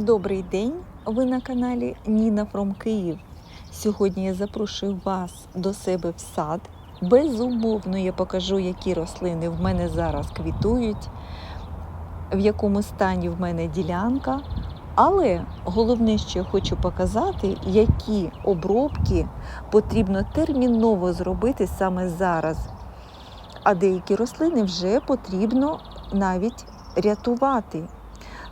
Добрий день! Ви на каналі Ніна Фром Київ. Сьогодні я запрошую вас до себе в сад. Безумовно, я покажу, які рослини в мене зараз квітують, в якому стані в мене ділянка. Але головне, що я хочу показати, які обробки потрібно терміново зробити саме зараз. А деякі рослини вже потрібно навіть рятувати.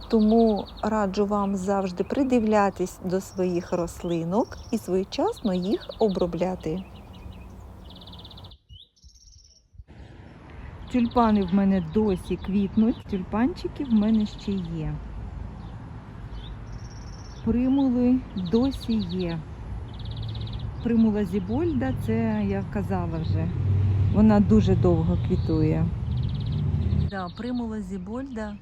Тому раджу вам завжди придивлятись до своїх рослинок і своєчасно їх обробляти. Тюльпани в мене досі квітнуть, тюльпанчики в мене ще є. Примули досі є. Примула Зібольда, це я казала вже. Вона дуже довго квітує. Да, примула Зібольда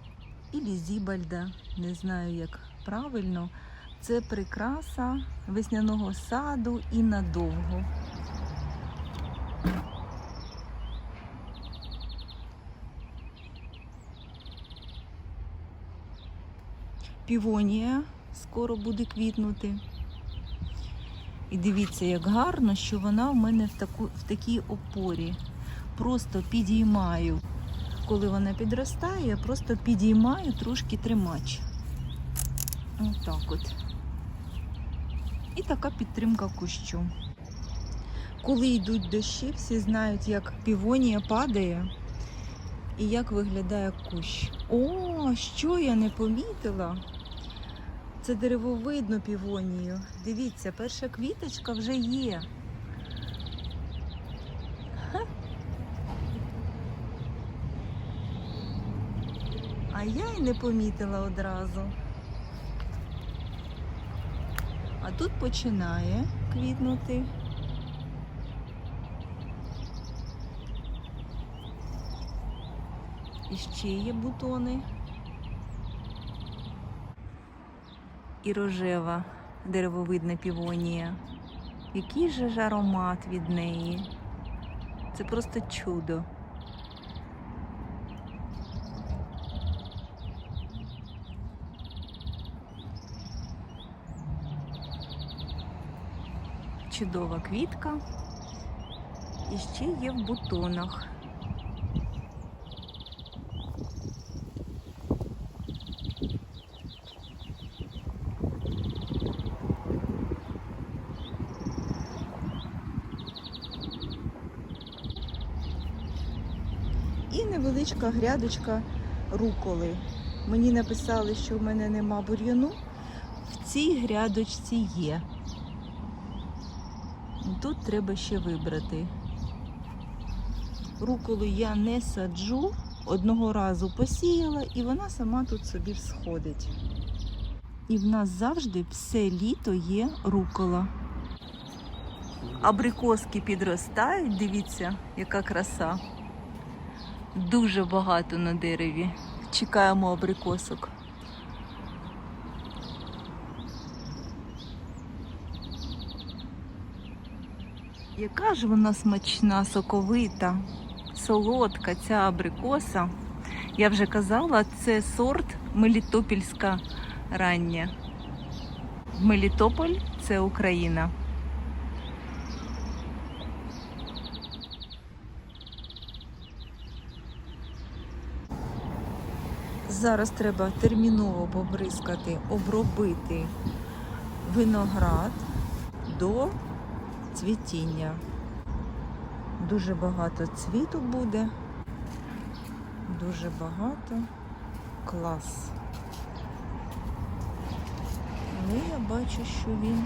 Ілі Зібальда, не знаю як правильно. Це прикраса весняного саду і надовго. Півонія скоро буде квітнути. І дивіться, як гарно, що вона в мене в, таку, в такій опорі. Просто підіймаю коли вона підростає, я просто підіймаю трошки тримач. Отак от. І така підтримка кущу. Коли йдуть дощі, всі знають, як півонія падає і як виглядає кущ. О, що я не помітила? Це деревовидну півонію. Дивіться, перша квіточка вже є. Й не помітила одразу. А тут починає квітнути. І ще є бутони. І рожева деревовидна півонія. Який же ж аромат від неї? Це просто чудо. Чудова квітка. І ще є в бутонах. І невеличка грядочка руколи. Мені написали, що в мене нема бур'яну. В цій грядочці є. Тут треба ще вибрати. Руколу я не саджу, одного разу посіяла і вона сама тут собі всходить. І в нас завжди все літо є рукола. Абрикоски підростають, дивіться, яка краса. Дуже багато на дереві. Чекаємо абрикосок. Яка ж вона смачна, соковита, солодка ця абрикоса. Я вже казала, це сорт Мелітопільська рання. Мелітополь це Україна. Зараз треба терміново побризкати, обробити виноград до цвітіння. Дуже багато цвіту буде. Дуже багато. Клас. Але я бачу, що він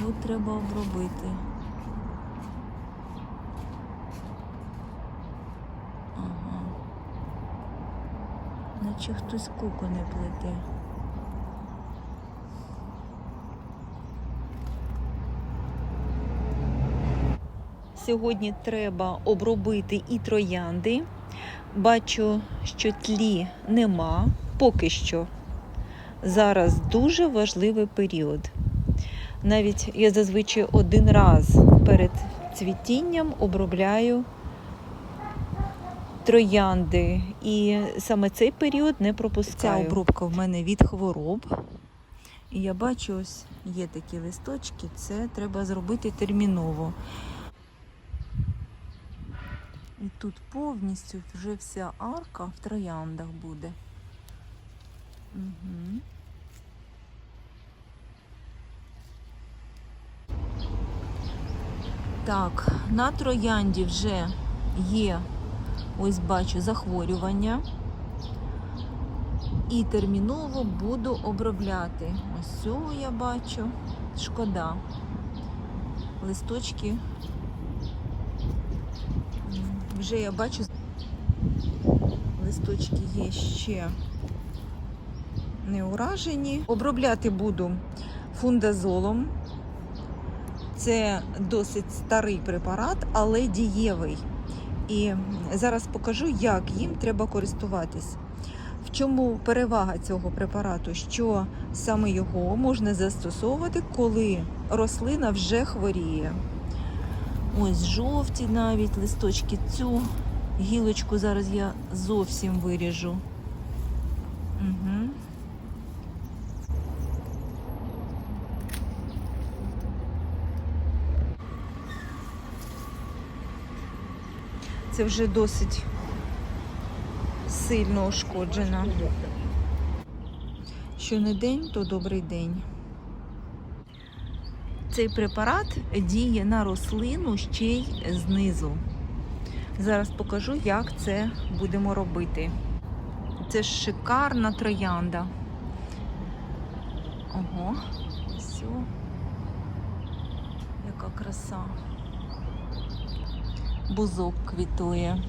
його треба обробити. Ага. Наче хтось куку не плете. Сьогодні треба обробити і троянди. Бачу, що тлі нема поки що. Зараз дуже важливий період. Навіть я зазвичай один раз перед цвітінням обробляю троянди. І саме цей період не пропускаю. Ця обробка в мене від хвороб. І я бачу, ось є такі листочки, це треба зробити терміново. І тут повністю вже вся арка в трояндах буде. Угу. Так, на троянді вже є, ось бачу, захворювання. І терміново буду обробляти. Ось цього я бачу. Шкода. Листочки. Вже я бачу, листочки є ще не уражені. Обробляти буду фундазолом. Це досить старий препарат, але дієвий. І зараз покажу, як їм треба користуватись. В чому перевага цього препарату? Що саме його можна застосовувати, коли рослина вже хворіє. Ось жовті навіть листочки. Цю гілочку зараз я зовсім виріжу. Угу. Це вже досить сильно ушкоджена. Що не день, то добрий день. Цей препарат діє на рослину ще й знизу. Зараз покажу, як це будемо робити. Це шикарна троянда. Ого, все. Яка краса. Бузок квітує.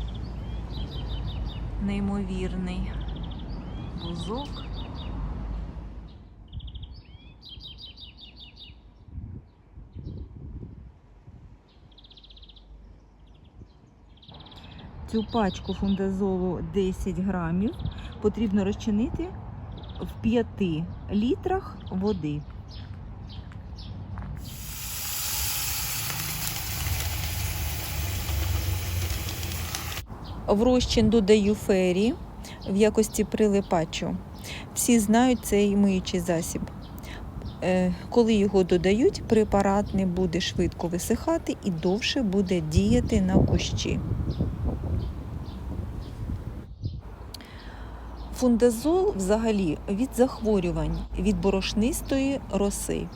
Неймовірний бузок. Цю пачку фундазолу 10 грамів потрібно розчинити в 5 літрах води. В розчин додаю фері в якості прилипачу. Всі знають цей миючий засіб. Е, Коли його додають, препарат не буде швидко висихати і довше буде діяти на кущі. Фундазол взагалі від захворювань, від борошнистої роси.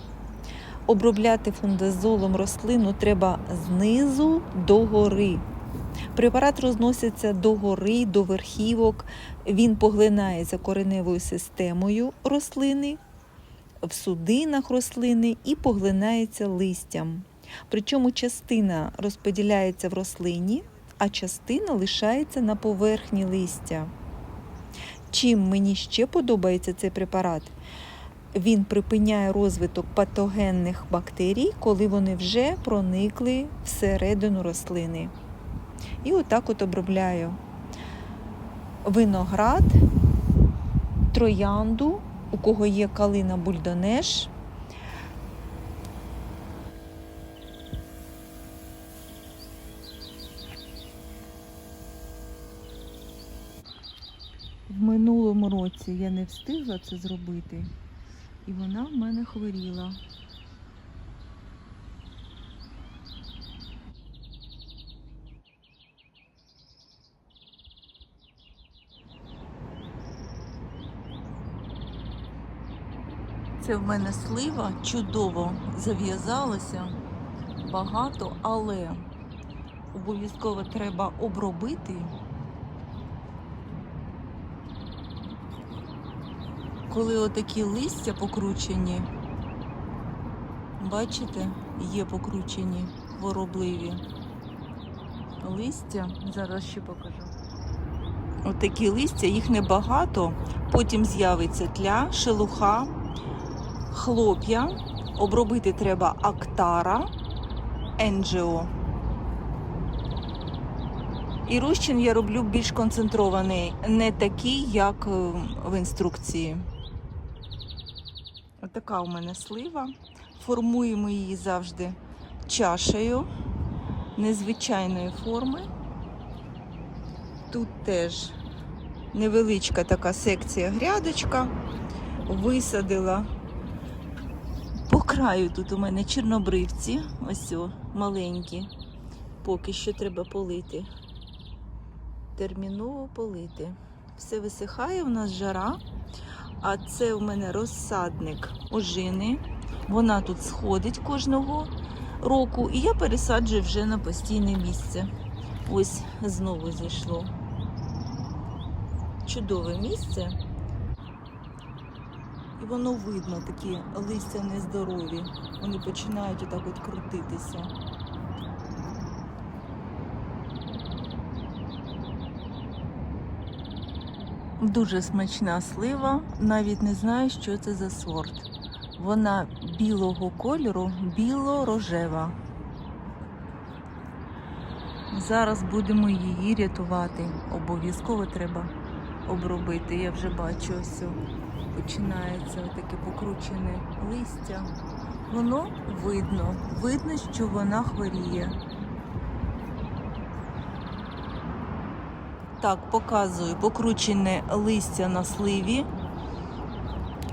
Обробляти фундазолом рослину треба знизу до гори. Препарат розноситься до гори, до верхівок, він поглинається кореневою системою рослини, в судинах рослини і поглинається листям. Причому частина розподіляється в рослині, а частина лишається на поверхні листя. Чим мені ще подобається цей препарат? Він припиняє розвиток патогенних бактерій, коли вони вже проникли всередину рослини. І отак от обробляю виноград, троянду, у кого є калина бульдонеш. В минулому році я не встигла це зробити, і вона в мене хворіла. Це в мене слива чудово зав'язалося багато, але обов'язково треба обробити. Коли отакі листя покручені, бачите, є покручені хворобливі листя. Зараз ще покажу. Отакі листя, їх небагато, потім з'явиться тля, шелуха, хлоп'я. Обробити треба актара, енджіо. І розчин я роблю більш концентрований, не такий, як е, в інструкції. Отака у мене слива. Формуємо її завжди чашею незвичайної форми. Тут теж невеличка така секція грядочка. Висадила. По краю тут у мене чорнобривці, ось о, маленькі. Поки що треба полити. Терміново полити. Все висихає, у нас жара. А це у мене розсадник ожини. Вона тут сходить кожного року, і я пересаджую вже на постійне місце. Ось знову зійшло. Чудове місце. І воно видно, такі листя нездорові. Вони починають отак от крутитися. Дуже смачна слива, навіть не знаю, що це за сорт. Вона білого кольору, біло-рожева. Зараз будемо її рятувати. Обов'язково треба обробити. Я вже бачу, ось починається таке покручене листя. Воно видно, видно, що вона хворіє. Так, показую покручене листя на сливі,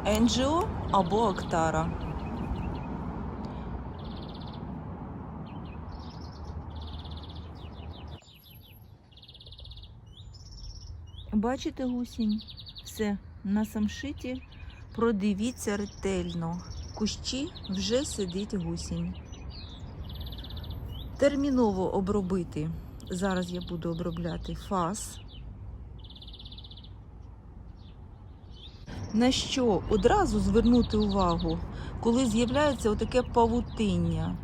енджіо або актара. Бачите гусінь? Все на самшиті. Продивіться ретельно. Кущі вже сидить гусінь. Терміново обробити. Зараз я буду обробляти фас. На що одразу звернути увагу, коли з'являється отаке павутиння.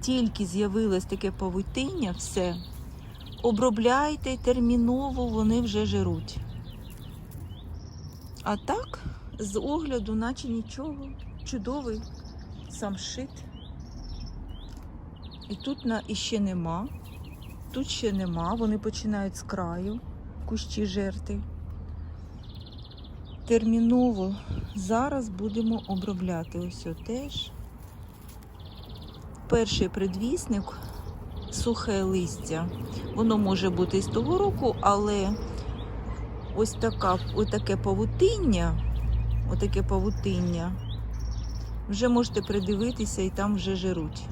Тільки з'явилось таке павутиння, все. Обробляйте терміново, вони вже жируть. А так, з огляду, наче нічого. Чудовий самшит. І тут на, іще нема. Тут ще нема, вони починають з краю кущі жерти. Терміново зараз будемо обробляти ось теж. Перший предвісник сухе листя. Воно може бути з того року, але ось така, ось таке павутиння, отаке павутиння. Вже можете придивитися і там вже жируть.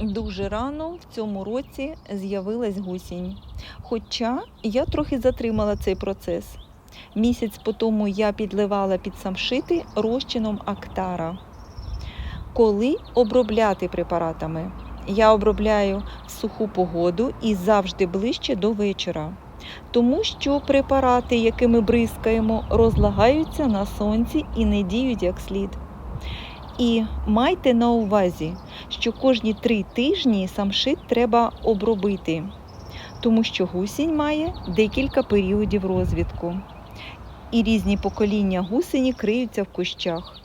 Дуже рано в цьому році з'явилась гусінь. Хоча я трохи затримала цей процес. Місяць по тому я підливала під самшити розчином актара. Коли обробляти препаратами? Я обробляю в суху погоду і завжди ближче до вечора. Тому що препарати, якими бризкаємо, розлагаються на сонці і не діють як слід. І майте на увазі, що кожні три тижні самшит треба обробити, тому що гусінь має декілька періодів розвитку. І різні покоління гусені криються в кущах.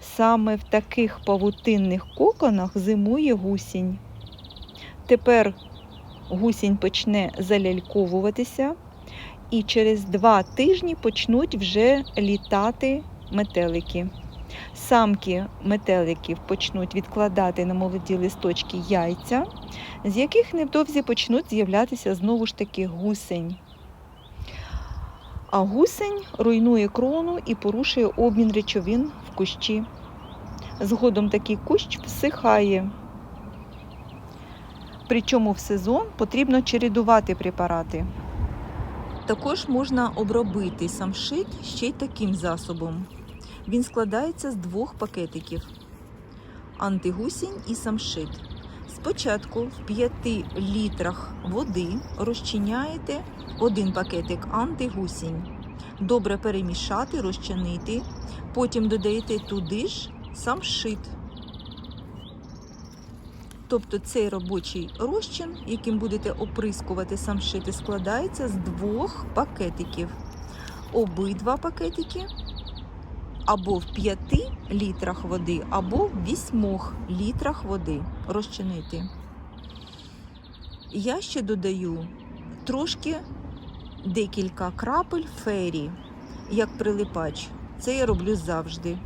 Саме в таких павутинних коконах зимує гусінь. Тепер гусінь почне заляльковуватися, і через два тижні почнуть вже літати метелики. Самки метеликів почнуть відкладати на молоді листочки яйця, з яких невдовзі почнуть з'являтися знову ж таки гусень. А гусень руйнує крону і порушує обмін речовин в кущі. Згодом такий кущ всихає. Причому в сезон потрібно чередувати препарати. Також можна обробити самшит ще й таким засобом. Він складається з двох пакетиків антигусінь і самшит. Спочатку в 5 літрах води розчиняєте один пакетик антигусінь. Добре перемішати, розчинити. Потім додаєте туди ж самшит. Тобто цей робочий розчин, яким будете оприскувати самшити, складається з двох пакетиків. Обидва пакетики або в 5 літрах води, або в 8 літрах води розчинити. Я ще додаю трошки декілька крапель фері, як прилипач. Це я роблю завжди.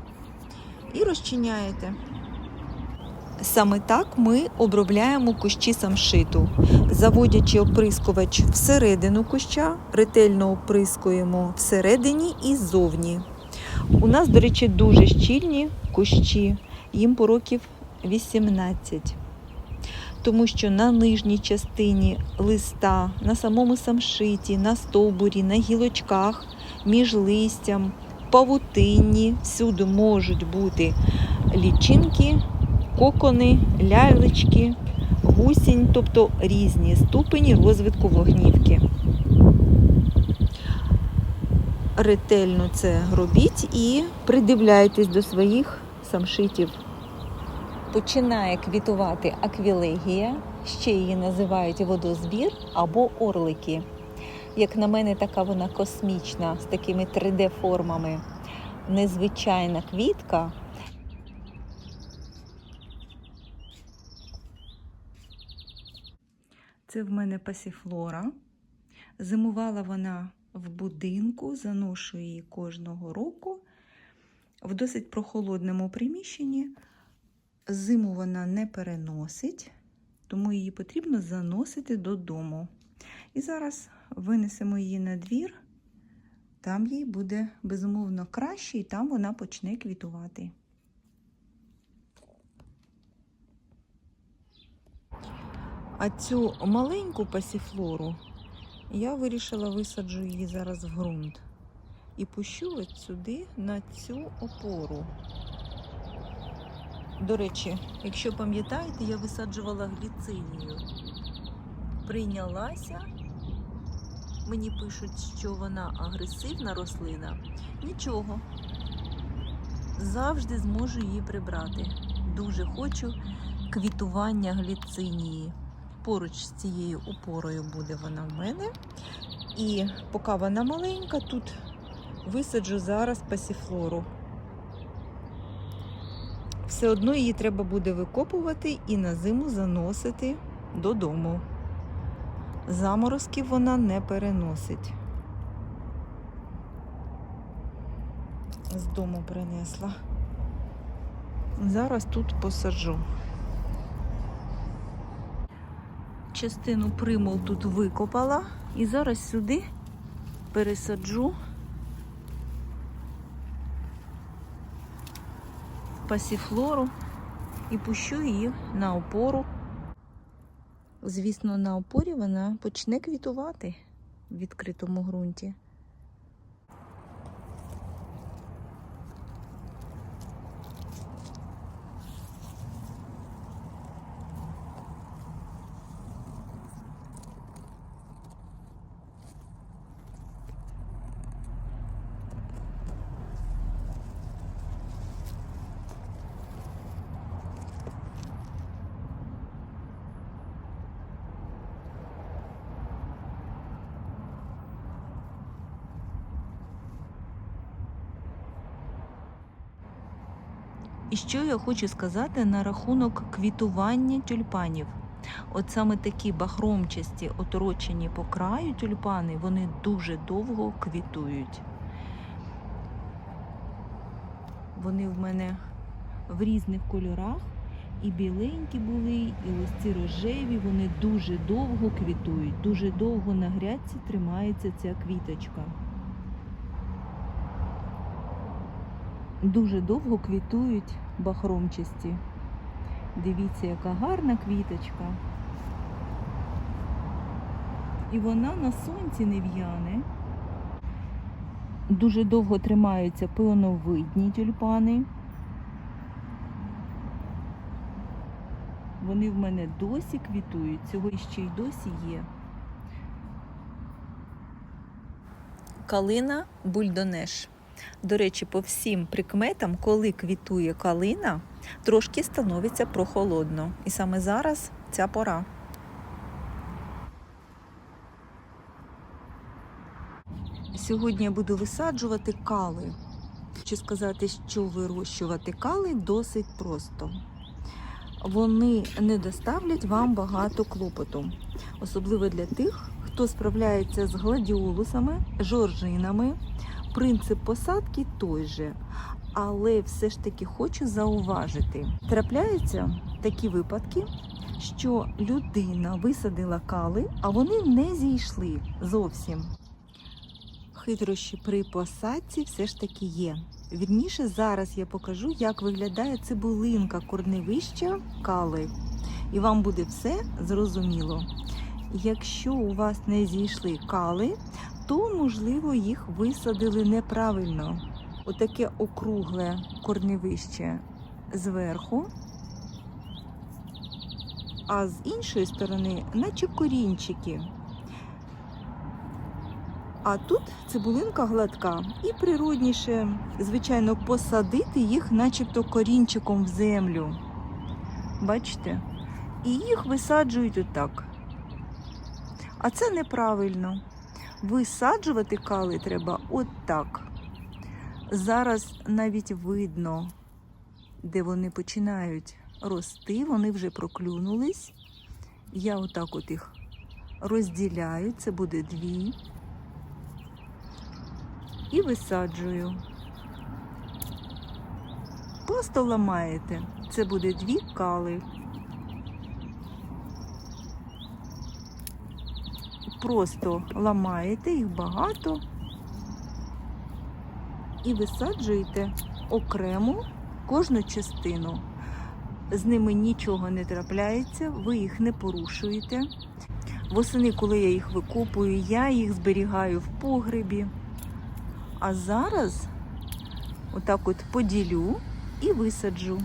І розчиняєте. Саме так ми обробляємо кущі самшиту, заводячи оприскувач всередину куща, ретельно оприскуємо всередині і ззовні. У нас, до речі, дуже щільні кущі, їм по років 18. Тому що на нижній частині листа, на самому самшиті, на стовбурі, на гілочках, між листям, павутинні, всюди можуть бути лічинки, кокони, лялечки, гусінь, тобто різні ступені розвитку вогнівки. Ретельно це робіть і придивляйтесь до своїх самшитів. Починає квітувати аквілегія, ще її називають водозбір або орлики. Як на мене, така вона космічна, з такими 3D-формами. Незвичайна квітка. Це в мене пасіфлора. Зимувала вона в будинку, заношу її кожного року в досить прохолодному приміщенні. Зиму вона не переносить, тому її потрібно заносити додому. І зараз винесемо її на двір, там їй буде безумовно краще, і там вона почне квітувати. А цю маленьку пасіфлору я вирішила висаджу її зараз в ґрунт і пущу от сюди на цю опору. До речі, якщо пам'ятаєте, я висаджувала гліцинію. Прийнялася. Мені пишуть, що вона агресивна рослина. Нічого. Завжди зможу її прибрати. Дуже хочу квітування гліцинії. Поруч з цією опорою буде вона в мене. І поки вона маленька, тут висаджу зараз пасіфлору. Все одно її треба буде викопувати і на зиму заносити додому. Заморозків вона не переносить. З дому принесла. Зараз тут посаджу. Частину примул тут викопала і зараз сюди пересаджу пасіфлору і пущу її на опору. Звісно, на опорі вона почне квітувати в відкритому ґрунті. Що я хочу сказати на рахунок квітування тюльпанів. От саме такі бахромчасті, оторочені по краю тюльпани, вони дуже довго квітують. Вони в мене в різних кольорах. І біленькі були, і ось ці рожеві, вони дуже довго квітують, дуже довго на грядці тримається ця квіточка. Дуже довго квітують бахромчасті. Дивіться, яка гарна квіточка. І вона на сонці не в'яне. Дуже довго тримаються пилоновидні тюльпани. Вони в мене досі квітують, цього ще й досі є. Калина бульдонеш. До речі, по всім прикметам, коли квітує калина, трошки становиться прохолодно. І саме зараз ця пора. Сьогодні я буду висаджувати кали. Хочу сказати, що вирощувати кали досить просто. Вони не доставлять вам багато клопоту, особливо для тих, хто справляється з гладіолусами, жоржинами. Принцип посадки той же, але все ж таки хочу зауважити. Трапляються такі випадки, що людина висадила кали, а вони не зійшли зовсім. Хитрощі при посадці все ж таки є. Вірніше, зараз я покажу, як виглядає цибулинка корневища кали. І вам буде все зрозуміло. Якщо у вас не зійшли кали, то можливо їх висадили неправильно. Отаке округле корневище зверху, а з іншої сторони, наче корінчики. А тут цибулинка гладка і природніше, звичайно, посадити їх, начебто корінчиком в землю. Бачите? І їх висаджують отак. А це неправильно. Висаджувати кали треба отак. Зараз навіть видно, де вони починають рости, вони вже проклюнулись. Я отак от їх розділяю, це буде дві. І висаджую. Просто ламаєте. Це буде дві кали. Просто ламаєте їх багато і висаджуєте окремо кожну частину. З ними нічого не трапляється, ви їх не порушуєте. Восени, коли я їх викопую, я їх зберігаю в погребі. А зараз отак от поділю і висаджу.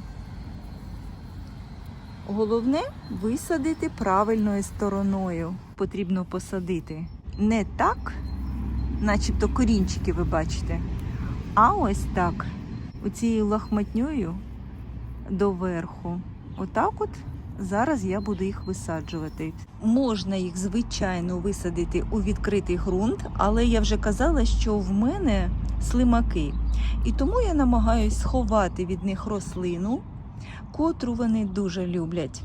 Головне висадити правильною стороною. Потрібно посадити не так, начебто корінчики ви бачите, а ось так, оцією лахматньою доверху. Отак от зараз я буду їх висаджувати. Можна їх, звичайно, висадити у відкритий ґрунт, але я вже казала, що в мене слимаки. І тому я намагаюсь сховати від них рослину, котру вони дуже люблять.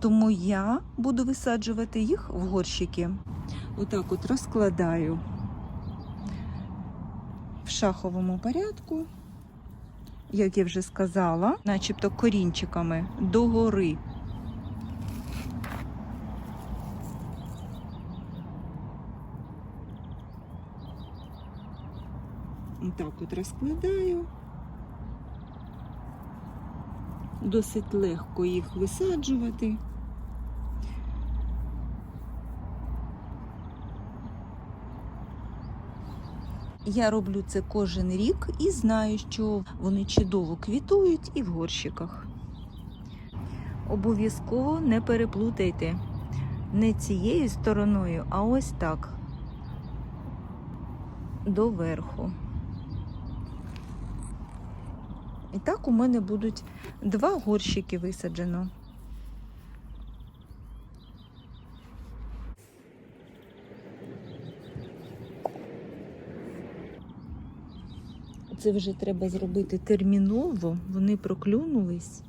Тому я буду висаджувати їх в горщики. Отак от розкладаю в шаховому порядку, як я вже сказала, начебто корінчиками догори. Отак от розкладаю. Досить легко їх висаджувати. Я роблю це кожен рік і знаю, що вони чудово квітують і в горщиках. Обов'язково не переплутайте не цією стороною, а ось так доверху. І так у мене будуть два горщики висаджено. Це вже треба зробити терміново, вони проклюнулись.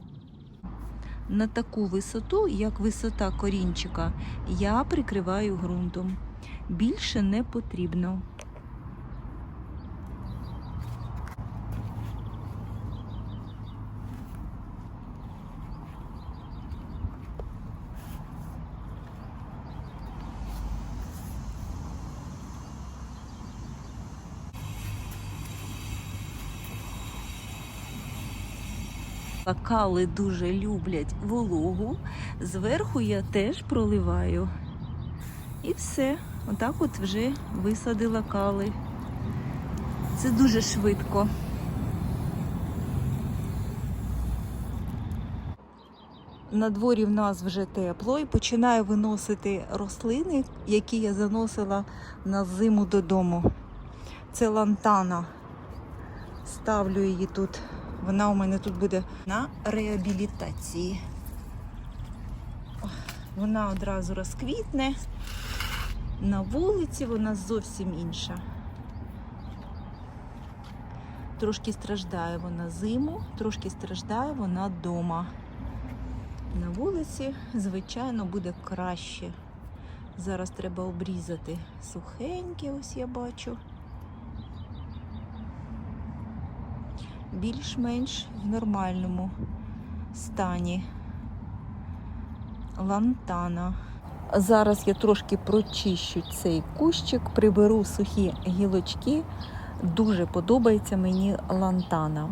На таку висоту, як висота корінчика, я прикриваю ґрунтом. Більше не потрібно. Кали дуже люблять вологу. Зверху я теж проливаю. І все. Отак от вже висадила кали. Це дуже швидко. На дворі в нас вже тепло і починаю виносити рослини, які я заносила на зиму додому. Це лантана. Ставлю її тут. Вона у мене тут буде на реабілітації. Вона одразу розквітне. На вулиці вона зовсім інша. Трошки страждає вона зиму, трошки страждає вона вдома. На вулиці, звичайно, буде краще. Зараз треба обрізати сухеньке, ось я бачу. Більш-менш в нормальному стані. лантана. Зараз я трошки прочищу цей кущик, приберу сухі гілочки. Дуже подобається мені лантана.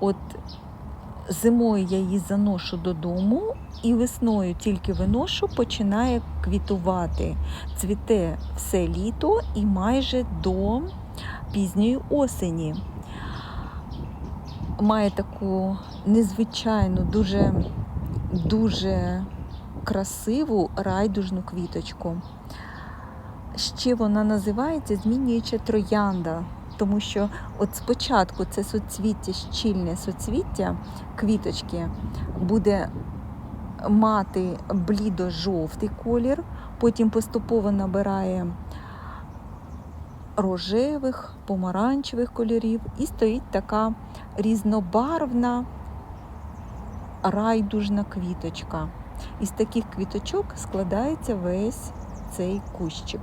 От зимою я її заношу додому, і весною тільки виношу, починає квітувати. Цвіте все літо і майже до пізньої осені. Має таку незвичайну, дуже, дуже красиву райдужну квіточку. Ще вона називається змінююча троянда, тому що от спочатку це соцвіття, щільне соцвіття квіточки буде мати блідо-жовтий колір, потім поступово набирає рожевих, помаранчевих кольорів і стоїть така різнобарвна райдужна квіточка. Із таких квіточок складається весь цей кущик.